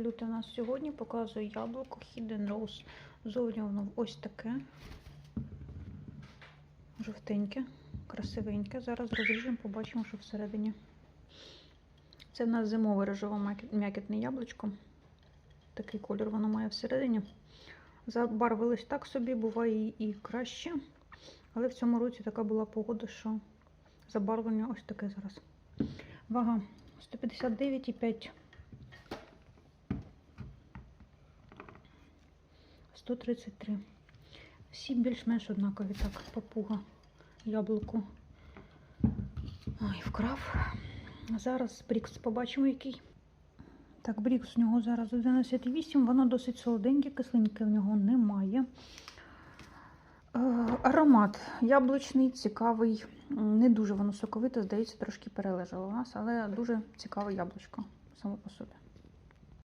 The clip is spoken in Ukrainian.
лютого у нас сьогодні показую яблуко Hidden Rose. Зовні воно ось таке. Жовтеньке, красивеньке. Зараз розріжемо, побачимо, що всередині. Це в нас зимове рожево м'якітне яблучко. Такий колір воно має всередині. Забарвилось так собі, буває і краще. Але в цьому році така була погода, що забарвлення ось таке зараз. Вага 159,5. 133. Всі більш-менш однакові. Так, папуга, яблуко. Ой, вкрав. Зараз Брікс побачимо який. Так, Брікс у нього зараз 11,8. Воно досить солоденьке, кислинки в нього немає. Е, Аромат яблучний, цікавий. Не дуже воно соковите, здається, трошки перележало у нас, але дуже цікаве яблучко само по собі.